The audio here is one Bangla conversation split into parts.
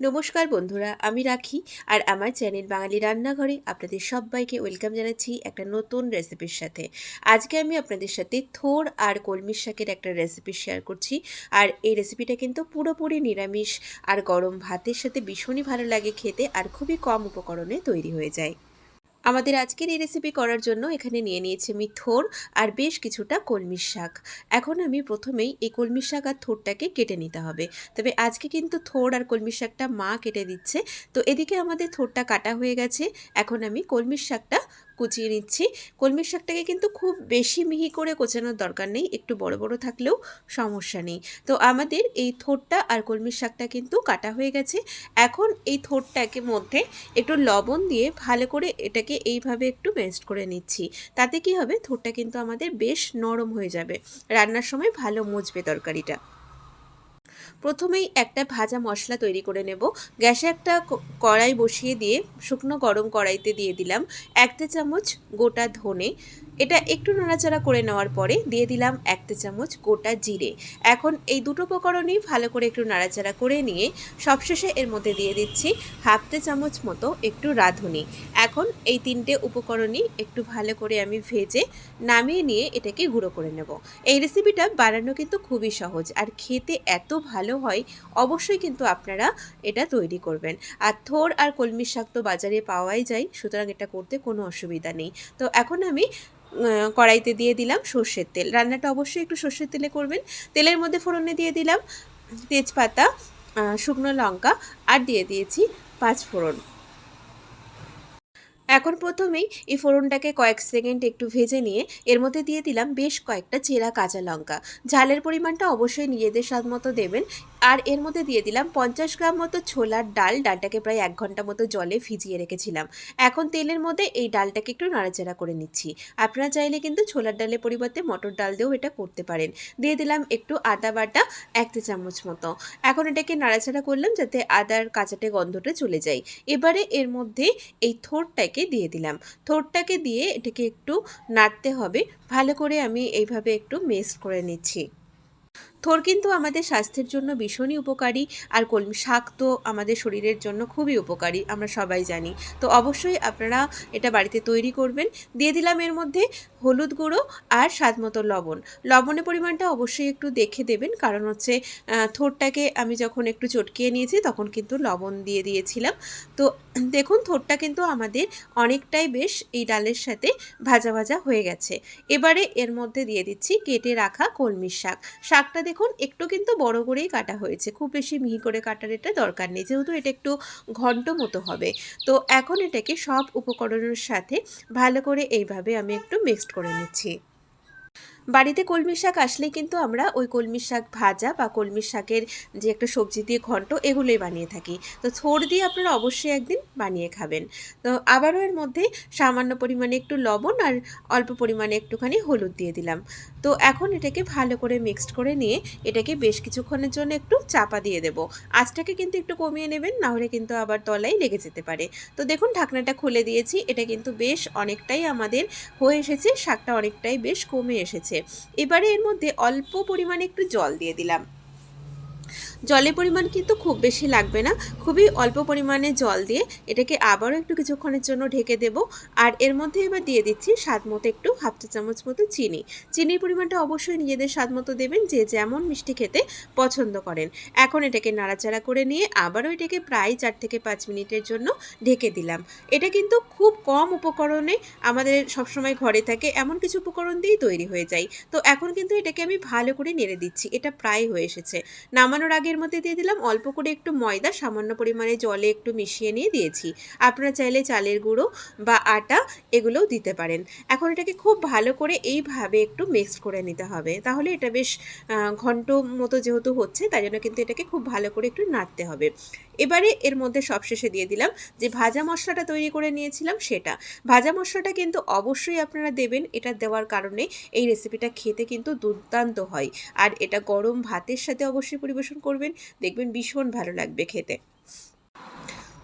নমস্কার বন্ধুরা, আমি রাখি আর আমার চ্যানেল বাঙালি রান্নাঘরে আপনাদের সবাইকে ওয়েলকাম জানাচ্ছি একটা নতুন রেসিপির সাথে। আজকে আমি আপনাদের সাথে থোর আর কলমির শাকের একটা রেসিপি শেয়ার করছি আর এই রেসিপিটা কিন্তু পুরোপুরি নিরামিষ আর গরম ভাতের সাথে ভীষণই ভালো লাগে খেতে আর খুবই কম উপকরণে তৈরি হয়ে যায়। আমাদের আজকের এই রেসিপি করার জন্য এখানে নিয়ে নিয়েছি আমি থোর আর বেশ কিছুটা কলমির শাক। এখন আমি প্রথমেই এই কলমির শাক আর থোরটাকে কেটে নিতে হবে। তবে আজকে কিন্তু থোর আর কলমির শাকটা মা কেটে দিচ্ছে। তো এদিকে আমাদের থোরটা কাটা হয়ে গেছে। এখন আমি কলমির শাকটা কুচিয়ে নিচ্ছি। কলমির শাকটাকে কিন্তু খুব বেশি মিহি করে কোচানোর দরকার নেই, একটু বড় বড় থাকলেও সমস্যা নেই। তো আমাদের এই থোরটা আর কলমির শাকটা কিন্তু কাটা হয়ে গেছে। এখন এই থোরটাকে মধ্যে একটু লবণ দিয়ে ভালো করে এটাকে এইভাবে একটু পেস্ট করে নিচ্ছি। তাতে কি হবে? থোরটা কিন্তু আমাদের বেশ নরম হয়ে যাবে। রান্নার সময় ভালো মুজবে তরকারিটা। প্রথমেই একটা ভাজা মশলা তৈরি করে নেব। গ্যাসে একটা কড়াই বসিয়ে দিয়ে শুকনো গরম কড়াইতে দিয়ে দিলাম এক চামচ গোটা ধনে। এটা একটু নাড়াচাড়া করে নেওয়ার পরে দিয়ে দিলাম এক চামচ গোটা জিরে। এখন এই দুটো উপকরণই ভালো করে একটু নাড়াচাড়া করে নিয়ে সবশেষে এর মধ্যে দিয়ে দিচ্ছি হাফ তে চামচ মতো একটু রাঁধুনি। এখন এই তিনটে উপকরণই একটু ভালো করে আমি ভেজে নামিয়ে নিয়ে এটাকে গুঁড়ো করে নেব। এই রেসিপিটা বানানো কিন্তু খুবই সহজ। আর খেতে এত ভালো হয়, অবশ্যই কিন্তু আপনারা এটা তৈরি করবেন। আর থোর আর কলমির শাক তো বাজারে পাওয়াই যায়, সুতরাং এটা করতে কোনো অসুবিধা নেই। তো এখন আমি কড়াইতে দিয়ে দিলাম সর্ষের তেল। রান্নাটা অবশ্যই একটু সর্ষের তেলে করবেন। তেলের মধ্যে ফোড়নে দিয়ে দিলাম তেজপাতা শুকনো লঙ্কা, আর দিয়ে দিয়েছি পাঁচ ফোড়ন। এখন প্রথমেই এই ফোড়নটাকে কয়েক সেকেন্ড একটু ভেজে নিয়ে এর মধ্যে দিয়ে দিলাম বেশ কয়েকটা চেরা কাঁচা লঙ্কা। ঝালের পরিমাণটা অবশ্যই নিজেদের স্বাদ মতো দেবেন। আর এর মধ্যে দিয়ে দিলাম পঞ্চাশ গ্রাম মতো ছোলার ডাল, ডালটাকে প্রায় এক ঘণ্টা মতো জলে ভিজিয়ে রেখেছিলাম। এখন তেলের মধ্যে এই ডালটাকে একটু নাড়াচাড়া করে নিচ্ছি। আপনারা চাইলে কিন্তু ছোলার ডালের পরিবর্তে মটর ডাল দিয়েও এটা করতে পারেন। দিয়ে দিলাম একটু আদা বাটা এক চামচ মতো। এখন এটাকে নাড়াচাড়া করলাম যাতে আদার কাঁচাটে গন্ধটা চলে যায়। এবারে এর মধ্যে এই থোরটাকে দিয়ে দিলাম। থোরটাকে দিয়ে এটাকে একটু নাড়তে হবে। ভালো করে আমি এইভাবে একটু মেস করে নিচ্ছি। থোর কিন্তু আমাদের স্বাস্থ্যের জন্য ভীষণই উপকারী আর কলমি শাক তো আমাদের শরীরের জন্য খুবই উপকারী, আমরা সবাই জানি। তো অবশ্যই আপনারা এটা বাড়িতে তৈরি করবেন। দিয়ে দিলাম এর মধ্যে হলুদ গুঁড়ো আর স্বাদ মতো লবণ। লবণের পরিমাণটা অবশ্যই একটু দেখে দেবেন, কারণ হচ্ছে থোরটাকে আমি যখন একটু চটকিয়ে নিয়েছি তখন কিন্তু লবণ দিয়ে দিয়েছিলাম। তো দেখুন, থোরটা কিন্তু আমাদের অনেকটাই বেশ এই ডালের সাথে ভাজা ভাজা হয়ে গেছে। এবারে এর মধ্যে দিয়ে দিচ্ছি কেটে রাখা কলমির শাক। শাকটা দেখুন, একটু কিন্তু বড় করেই কাটা হয়েছে। খুব বেশি মিহি করে কাটার এটা দরকার নেই। যেহেতু এটা একটু ঘন্ট মতো হবে। তো এখন এটাকে সব উপকরণের সাথে ভালো করে এইভাবে আমি একটু মিক্সড করে নিচ্ছি। বাড়িতে কলমি শাক আসলেই কিন্তু আমরা ওই কলমি শাক ভাজা বা কলমি শাকের যে একটা সবজি দিয়ে ঘন্ট এগুলোই বানিয়ে থাকি। তো থোর দিয়ে আপনারা অবশ্যই একদিন বানিয়ে খাবেন। তো আবারও এর মধ্যে সামান্য পরিমাণে একটু লবণ আর অল্প পরিমাণে একটুখানি হলুদ দিয়ে দিলাম। তো এখন এটাকে ভালো করে মিক্সড করে নিয়ে এটাকে বেশ কিছুক্ষণের জন্য একটু চাপা দিয়ে দেব। আঁচটাকে কিন্তু একটু কমিয়ে নেবেন নাহলে কিন্তু আবার তলায় লেগে যেতে পারে। তো দেখুন ঢাকনাটা খুলে দিয়েছি, এটা কিন্তু বেশ অনেকটাই আমাদের হয়ে এসেছে, শাকটা অনেকটাই বেশ কমে এসেছে। এবারে এর মধ্যে অল্প পরিমাণে একটু জল দিয়ে দিলাম। জলের পরিমাণ কিন্তু খুব বেশি লাগবে না। খুবই অল্প পরিমাণে জল দিয়ে এটাকে আবারও একটু কিছুক্ষণের জন্য ঢেকে দেব। আর এর মধ্যে এবার দিয়ে দিচ্ছি স্বাদ মতো একটু হাফ চা চামচ মতো চিনি। চিনির পরিমাণটা অবশ্যই নিজেদের স্বাদ মতো দেবেন, যে যেমন মিষ্টি খেতে পছন্দ করেন। এখন এটাকে নাড়াচাড়া করে নিয়ে আবারও এটাকে প্রায় চার থেকে পাঁচ মিনিটের জন্য ঢেকে দিলাম। এটা কিন্তু খুব কম উপকরণে আমাদের সবসময় ঘরে থাকে, এমন কিছু উপকরণ দিয়েই তৈরি হয়ে যায়। তো এখন কিন্তু এটাকে আমি ভালো করে নেড়ে দিচ্ছি, এটা প্রায় হয়ে এসেছে। নামানোর আগে এর মধ্যে দিয়ে দিলাম অল্প করে একটু ময়দা, সামান্য পরিমাণে জলে একটু মিশিয়ে নিয়ে দিয়েছি। আপনারা চাইলে চালের গুঁড়ো বা আটা এগুলোও দিতে পারেন। এখন এটাকে খুব ভালো করে এইভাবে একটু মিক্সড করে নিতে হবে। তাহলে এটা বেশ ঘন্ট মতো যেহেতু হচ্ছে, তাই জন্য কিন্তু এটাকে খুব ভালো করে একটু নাড়তে হবে। এবারে এর মধ্যে সবশেষে দিয়ে দিলাম যে ভাজা মশলাটা তৈরি করে নিয়েছিলাম সেটা। ভাজা মশলাটা কিন্তু অবশ্যই আপনারা দেবেন, এটা দেওয়ার কারণে এই রেসিপিটা খেতে কিন্তু দুর্দান্ত হয়। আর এটা গরম ভাতের সাথে অবশ্যই পরিবেশন করবেন, দেখবেন ভীষণ ভালো লাগবে খেতে।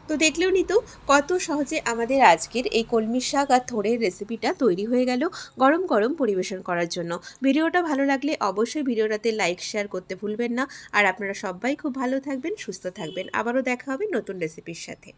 তো দেখলেও নিত, কত সহজে আমাদের আজকের এই কলমি শাক আর থোড়ের রেসিপিটা তৈরি হয়ে গেল গরম গরম পরিবেশন করার জন্য। ভিডিওটা ভালো লাগলে অবশ্যই ভিডিওটাতে লাইক শেয়ার করতে ভুলবেন না। আর আপনারা সবাই খুব ভালো থাকবেন, সুস্থ থাকবেন। আবারও দেখা হবে নতুন রেসিপির সাথে।